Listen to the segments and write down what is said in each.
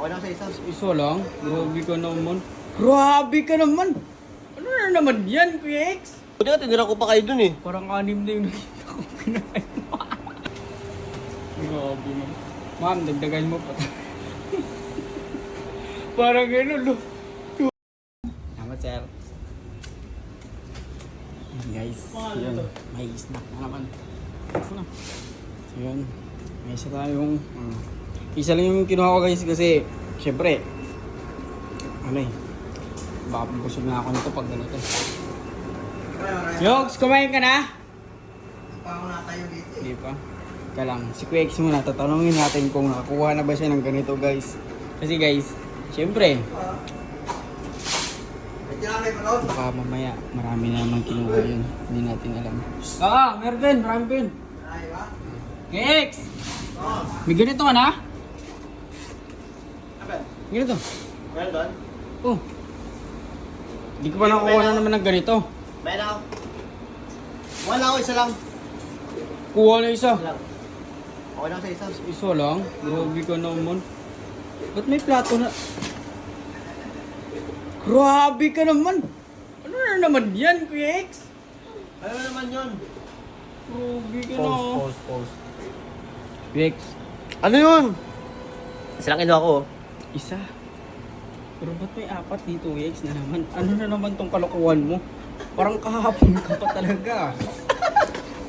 Okay lang sa isa. Isa lang? Grabe ka naman. Grabe ka naman! Ano na naman yan, PX? Buti nga, tinira ko pa kayo dun eh. Parang anim na yung nakita ko kinain mo. Grabe man. Ma'am, dagdagan mo pa. Parang gano'n, lo. Salamat, sir. Guys. Yun. May snack na naman. Ano? Yun. May isa tayong... ah, isa lang yung kinuha ko, guys, kasi... Siyempre... Ano eh. Baka busog na ako nito pag ganito. Yogs, kumain ka na? Paano na tayo dito Hindi pa. Ka lang. Si Quex muna, tatanungin natin kung nakakuha na ba siya ng ganito guys. Kasi guys, syempre, pa baka mamaya marami na naman kinuha yun. Hindi natin alam. Oo, meron din, marami pa ba? Quex! May ganito ka na? Ganito. Meron? Oh. Hindi ko pa nakukuha na naman ng ganito. Meron ako. Wala ako, isa lang. Kuha na isa. Isa lang. Okay lang sa isa. Isa lang? Grabe ka naman. Ba't may plato na? Grabe ka naman! Ano na naman yan, PX? Ano naman yun? Grabe ka na. pause. PX, Ano yun? Isa lang kinuha ko. Isa. Pero ba't may apat dito, PX na naman? Ano na naman tong kalokohan mo? Parang kahapon ka pa talaga.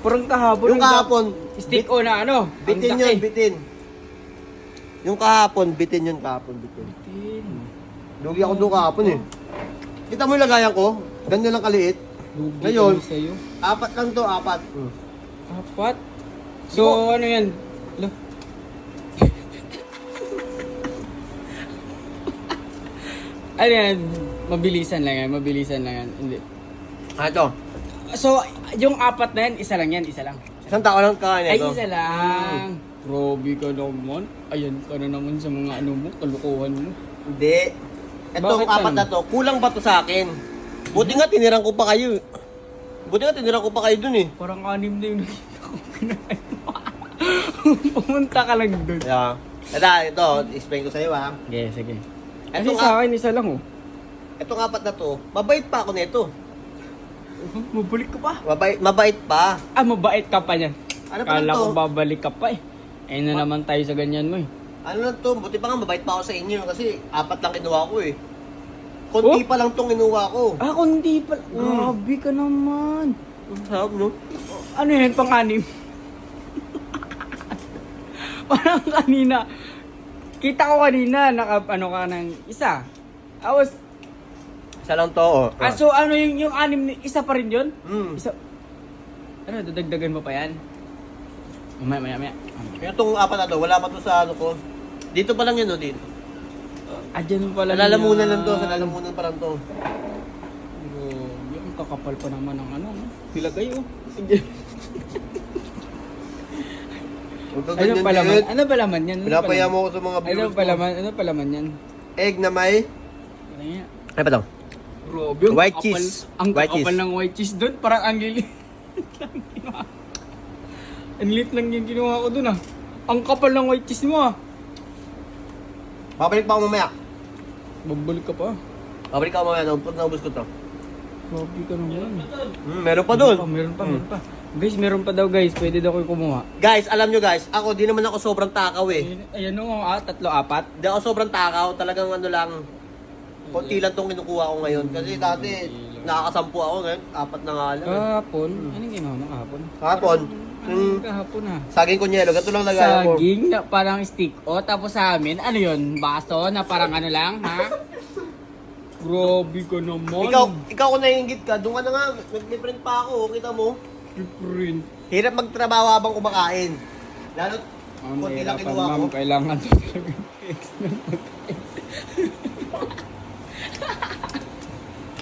Parang kahapon. Yung kahapon, Stick o na ano? Bitin yun, bitin. Yung kahapon, bitin yun kahapon, bitin. Bitin. Lugi ako doon kahapon eh. Kita mo yung lagayan ko? Ganyan lang kaliit. Lugi Ngayon. Apat lang to, apat. Apat? So, ano yan? Lo. Ano yan? Mabilisan lang yan, mabilisan lang yan. Hindi. Ito. So, yung apat na yan, isa lang yan, isa lang. Isang tao lang kakain Ay, ito. isa lang. Grabe ka naman. Ayan ka na naman sa mga ano mo, kalukuhan mo. Hindi. Itong Bakit apat ano? na to, kulang ba to sa akin? Buti nga tinirang ko pa kayo. Buti nga tinirang ko pa kayo dun eh. Parang anim na yung nakita ko kinain mo. Pumunta ka lang doon. Yeah. Ito, ito, explain ko sa'yo ha. Okay, sige. Kasi Itong, sa akin, isa lang oh. itong apat na to, mabait pa ako nito. Mabalik ka pa. Mabait, mabait pa. Ah, mabait ka pa niyan. Ano pa lang Kala to? ko babalik ka pa eh. Eh na naman tayo sa ganyan mo eh. Ano lang to, buti pa nga mabait pa ako sa inyo kasi apat lang kinuha ko eh. Kunti Oh? pa lang tong kinuha ko. Ah, kundi pa. Mm. Grabe ka naman. Ang sarap no? Ano yan, pang-anim? Parang kanina. Kita ko kanina, naka, ano ka ng isa. I was, Isa lang to oh. ah, so ano yung, yung anim, ni- isa pa rin yun? Mm. Isa, ano, dadagdagan mo pa yan? Maya, maya, maya. Yung itong apat na to, wala pa to sa ano ko. Dito pa lang yun oh, dito. Ah, dyan pala. Sa lalamunan lang to, sa lalamunan pa lang to. Grabe, ang kakapal pa naman ng ano, no? Pilagay, oh. Sige. Huwag Ano ganyan, pala man? Ed. Ano pala man yan? Ano Pinapaya mo ako sa mga Ano viewers pala ko. man? Ano pala man yan? Egg na may... Ano yan? Ano pa to? Grabe, ang White kakapal- cheese. Ang White kakapal cheese. ng white cheese doon, parang ang lilit lang ginawa. Ang lilit lang yung ginawa ko doon ah. Ang kapal ng white cheese mo ah. Babalik pa ako mamaya. Babalik ka pa. Babalik ako mamaya. Naubos naubos ko to. Grabe ka naman. Hmm, meron pa doon. Meron pa, meron pa, Hmm. meron pa. Guys, meron pa daw guys. Pwede daw kayo kumuha. Guys, alam nyo guys, ako di naman ako sobrang takaw eh. Ayan, ayan o, ah, tatlo, apat. Di ako sobrang takaw, talagang ano lang, konti lang tong kinukuha ko ngayon. Kasi dati, nakakasampu ako ngayon, apat na nga lang. eh. Kahapon? Anong ginawa mo kahapon? Kahapon, Ano hmm, kahapon ah? saging kunyelo, ganito lang lagayan ko. Saging na parang stick o tapos sa amin, ano yun? Baso na parang ano lang, ha? Grabe ka naman. Ikaw, ikaw kung naiingit ka, doon ka na nga, nag-print pa ako, kita mo. Different. Hirap magtrabaho habang kumakain. Lalo, Ang konti lang kinuha ko. ma'am. Kailangan to talaga fix.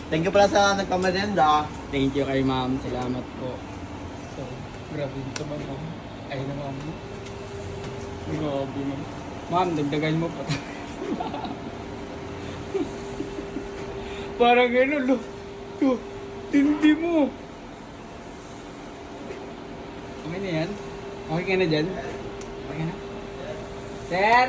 Thank you pala sa nagpamadenda. Thank you kay ma'am. Salamat po. So, grabe dito ba, ma'am? Ay na, ma'am. Grabe, ma'am. Ma'am, dagdagan mo pa. Parang gano'n, lo. Lo, tindi mo. Okay na yan? Okay ka na dyan? Okay na? Sir!